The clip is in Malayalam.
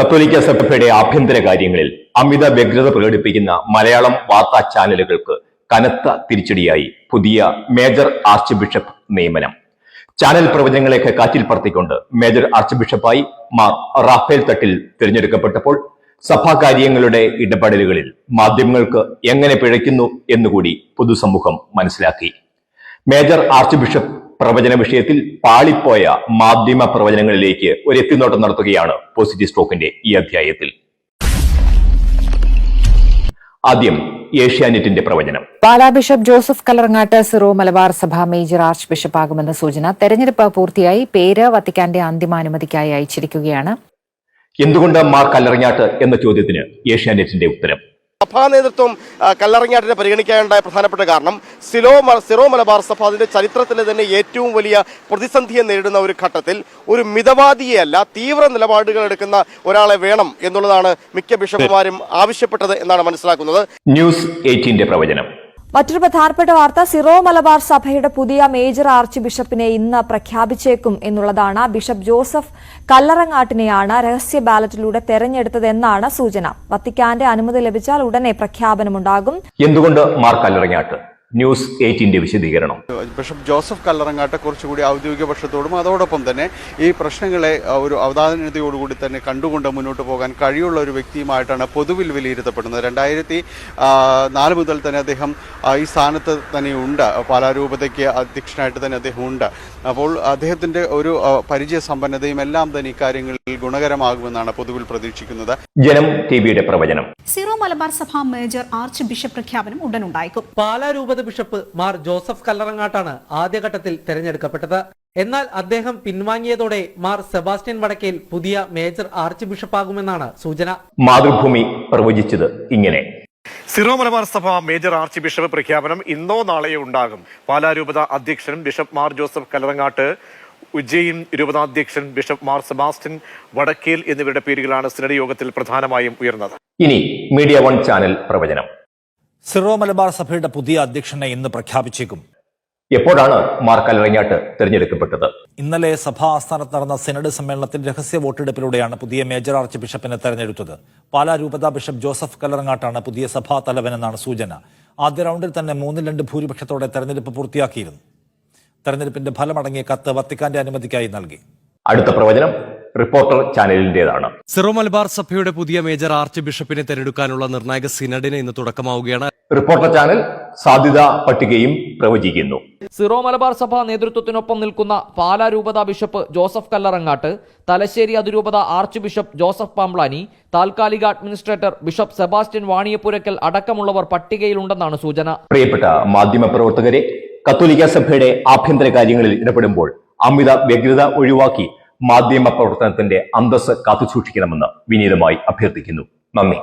കത്തോലിക്ക സഭയുടെ ആഭ്യന്തര കാര്യങ്ങളിൽ അമിത വ്യഗ്രത പ്രകടിപ്പിക്കുന്ന മലയാളം വാർത്താ ചാനലുകൾക്ക് കനത്ത തിരിച്ചടിയായി പുതിയ മേജർ ആർച്ച് ബിഷപ്പ് നിയമനം. ചാനൽ പ്രവചനങ്ങളെയൊക്കെ കാറ്റിൽ പറത്തിക്കൊണ്ട് മേജർ ആർച്ച് ബിഷപ്പായി മാർ റാഫേൽ തട്ടിൽ തിരഞ്ഞെടുക്കപ്പെട്ടപ്പോൾ സഭാ കാര്യങ്ങളുടെ ഇടപെടലുകളിൽ മാധ്യമങ്ങൾക്ക് എങ്ങനെ പിഴയ്ക്കുന്നു എന്നുകൂടി പൊതുസമൂഹം മനസ്സിലാക്കി. മേജർ ആർച്ച് ബിഷപ്പ് പ്രവചന വിഷയത്തിൽ പാളിപ്പോയ മാധ്യമ പ്രവചനങ്ങളിലേക്ക് ഒരു എത്തിനോട്ടം നടത്തുകയാണ് പോസിറ്റീവ് സ്ട്രോക്കിന്റെ ഈ അധ്യായത്തിൽ. ആദ്യം ഏഷ്യാനെറ്റിന്റെ പ്രവചനം. Pala bishop Joseph Kallarangatt Syro Malabar സഭ മേജർ ആർച്ച് ബിഷപ്പ് ആകുമെന്ന സൂചന തെരഞ്ഞെടുപ്പ് പൂർത്തിയായി പേര് വത്തിക്കാന്റെ അന്തിമാനുമതിക്കായി അയച്ചിരിക്കുകയാണ്. എന്തുകൊണ്ട് മാർ കല്ലറങ്ങാട്ട് എന്ന ചോദ്യത്തിന് ഏഷ്യാനെറ്റിന്റെ ഉത്തരം? സഭാ നേതൃത്വം കല്ലറങ്ങാട്ടിനെ പരിഗണിക്കാനുണ്ടായ പ്രധാനപ്പെട്ട കാരണം സിലോ സിറോ മലബാർ സഭ അതിന്റെ ചരിത്രത്തിലെ തന്നെ ഏറ്റവും വലിയ പ്രതിസന്ധിയെ നേരിടുന്ന ഒരു ഘട്ടത്തിൽ ഒരു മിതവാദിയെയല്ല തീവ്ര നിലപാടുകൾ എടുക്കുന്ന ഒരാളെ വേണം എന്നുള്ളതാണ് മിക്ക ബിഷപ്പുമാരും ആവശ്യപ്പെട്ടത് എന്നാണ് മനസ്സിലാക്കുന്നത്. ന്യൂസ് എയ്റ്റീന്റെ പ്രവചനം. മറ്റൊരു പ്രധാനപ്പെട്ട വാർത്ത സിറോ മലബാർ സഭയുടെ പുതിയ മേജർ ആർച്ച് ബിഷപ്പിനെ ഇന്ന് പ്രഖ്യാപിച്ചേക്കും എന്നുള്ളതാണ്. ബിഷപ്പ് ജോസഫ് കല്ലറങ്ങാട്ടിനെയാണ് രഹസ്യ ബാലറ്റിലൂടെ തെരഞ്ഞെടുത്തതെന്നാണ് സൂചന. വത്തിക്കാന്റെ അനുമതി ലഭിച്ചാൽ ഉടനെ പ്രഖ്യാപനമുണ്ടാകും. എന്തുകൊണ്ട് മാർ കല്ലറിഞ്ഞാട്ട് ന്യൂസ് എയ്റ്റിന്റെ വിശദീകരണം. ബിഷപ്പ് ജോസഫ് കല്ലറങ്ങാട്ട് കുറച്ചുകൂടി ഔദ്യോഗിക പക്ഷത്തോടും അതോടൊപ്പം തന്നെ ഈ പ്രശ്നങ്ങളെ ഒരു അവധാനതയോടുകൂടി തന്നെ കണ്ടുകൊണ്ട് മുന്നോട്ട് പോകാൻ കഴിയുള്ള ഒരു വ്യക്തിയുമായിട്ടാണ് പൊതുവിൽ വിലയിരുത്തപ്പെടുന്നത്. രണ്ടായിരത്തി നാല് മുതൽ തന്നെ അദ്ദേഹം ഈ സ്ഥാനത്ത് തന്നെ ഉണ്ട്. പാലാരൂപതയ്ക്ക് അധ്യക്ഷനായിട്ട് തന്നെ അദ്ദേഹം ഉണ്ട്. അപ്പോൾ അദ്ദേഹത്തിന്റെ ഒരു പരിചയ സമ്പന്നതയും എല്ലാം തന്നെ ഇക്കാര്യങ്ങളിൽ ഗുണകരമാകുമെന്നാണ് പൊതുവിൽ പ്രതീക്ഷിക്കുന്നത്. ജനം ടിവിയുടെ പ്രവചനം. സീറോ മലബാർ സഭ മേജർ ആർച്ച് ബിഷപ്പ് പ്രഖ്യാപനം ഉടനുണ്ടായേക്കും. പാലാ രൂപത ബിഷപ്പ് മാർ ജോസഫ് കല്ലറങ്ങാട്ടാണ് ആദ്യഘട്ടത്തിൽ തെരഞ്ഞെടുക്കപ്പെട്ടത്. എന്നാൽ അദ്ദേഹം പിൻവാങ്ങിയതോടെ മാർ സെബാസ്റ്റ്യൻ വടക്കേൽ പുതിയ മേജർ ആർച്ച് ബിഷപ്പാകുമെന്നാണ് സൂചന. മാതൃഭൂമി പ്രവചിച്ചത് ഇങ്ങനെ. സിറോ മലബാർ സഭ മേജർ ആർച്ച് ബിഷപ്പ് പ്രഖ്യാപനം ഇന്നോ നാളെയോ ഉണ്ടാകും. പാലാ രൂപത അധ്യക്ഷൻ ബിഷപ്പ് മാർ ജോസഫ് കലറങ്ങാട്ട് ഉജ്ജയിൻ രൂപതാധ്യക്ഷൻ ബിഷപ്പ് മാർ സെബാസ്റ്റ്യൻ വടക്കേൽ എന്നിവരുടെ പേരുകളാണ് സിനഡ് യോഗത്തിൽ പ്രധാനമായും ഉയർന്നത്. ഇനി മീഡിയ വൺ ചാനൽ പ്രവചനം. സിറോ മലബാർ സഭയുടെ പുതിയ അധ്യക്ഷനെ ഇന്ന് പ്രഖ്യാപിച്ചേക്കും. എപ്പോഴാണ് മാർ കല്ലറിഞ്ഞാട്ട് തിരഞ്ഞെടുക്കപ്പെട്ടത്? ഇന്നലെ സഭാ ആസ്ഥാനത്ത് നടന്ന സെനഡ് സമ്മേളനത്തിൽ രഹസ്യ വോട്ടെടുപ്പിലൂടെയാണ് പുതിയ മേജർ ആർച്ച് ബിഷപ്പിനെ തെരഞ്ഞെടുത്തത്. പാലാ രൂപത ബിഷപ്പ് ജോസഫ് കല്ലറങ്ങാട്ടാണ് പുതിയ സഭാ തലവനെന്നാണ് സൂചന. ആദ്യ റൗണ്ടിൽ തന്നെ മൂന്നിൽ രണ്ട് ഭൂരിപക്ഷത്തോടെ തെരഞ്ഞെടുപ്പ് പൂർത്തിയാക്കിയിരുന്നു. തെരഞ്ഞെടുപ്പിന്റെ ഫലമടങ്ങിയ കത്ത് വത്തിക്കാന്റെ അനുമതിക്കായി നൽകി. അടുത്ത പ്രവചനം റിപ്പോർട്ടർ ചാനലിന്റേതാണ്. സിറോ മലബാർ സഭയുടെ പുതിയ മേജർ ആർച്ച് ബിഷപ്പിനെ തെരഞ്ഞെടുക്കാനുള്ള നിർണായക സിനഡിന് ഇന്ന് തുടക്കമാവുകയാണ്. റിപ്പോർട്ടർ ചാനൽ സാധ്യതാ പട്ടികയും പ്രവചിക്കുന്നു. സിറോ മലബാർ സഭ നേതൃത്വത്തിനൊപ്പം നിൽക്കുന്ന പാലാ രൂപത ബിഷപ്പ് ജോസഫ് കല്ലറങ്ങാട്ട് തലശ്ശേരി അതിരൂപത ആർച്ച് ബിഷപ്പ് ജോസഫ് പാംബ്ലാനി താൽക്കാലിക അഡ്മിനിസ്ട്രേറ്റർ ബിഷപ്പ് സെബാസ്റ്റ്യൻ വാണിയപ്പുരക്കൽ അടക്കമുള്ളവർ പട്ടികയിലുണ്ടെന്നാണ് സൂചന. പ്രിയപ്പെട്ട മാധ്യമപ്രവർത്തകരെ കത്തോലിക്ക സഭയുടെ ആഭ്യന്തര കാര്യങ്ങളിൽ ഇടപെടുമ്പോൾ അമിത വ്യഗ്രത ഒഴിവാക്കി മാധ്യമ പ്രവർത്തനത്തിന്റെ അന്തസ് കാത്തുസൂക്ഷിക്കണമെന്ന് വിനീതമായി അഭ്യർത്ഥിക്കുന്നു. നന്ദി.